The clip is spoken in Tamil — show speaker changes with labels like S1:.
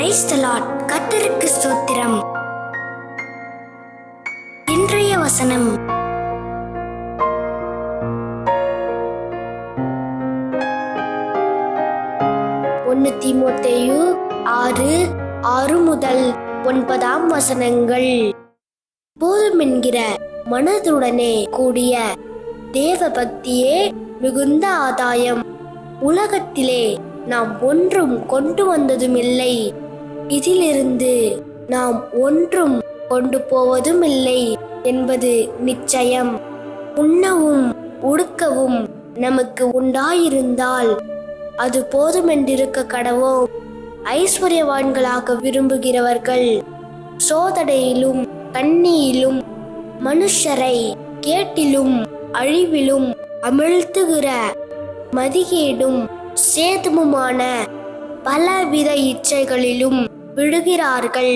S1: கத்தருக்கு சூத்திரம் இன்றைய வசனம். ஒன்னு திமுத்தேயு ஆறு ஆறு முதல் ஒன்பதாம் வசனங்கள். போதுமென்கிற மனதுடனே கூடிய தேவ பக்தியே மிகுந்த ஆதாயம். உலகத்திலே நாம் ஒன்றும் கொண்டு வந்ததுமில்லை. இதிலிருந்து நாம் ஒன்றும் கொண்டு போவதும் இல்லை என்பது நிச்சயம். உண்ணவும் உடுக்கவும் நமக்கு உண்டாயிருந்தால் அது போதுமென்றிருக்க கடவோம் ஐஸ்வர்யவான்களாக விரும்புகிறவர்கள் சோதனையிலும் கண்ணியிலும் மனுஷரை கேட்டிலும் அழிவிலும் அமிழ்த்துகிற மதிகேடும் சேதமுமான பலவித இச்சைகளிலும் விழுகிறார்கள்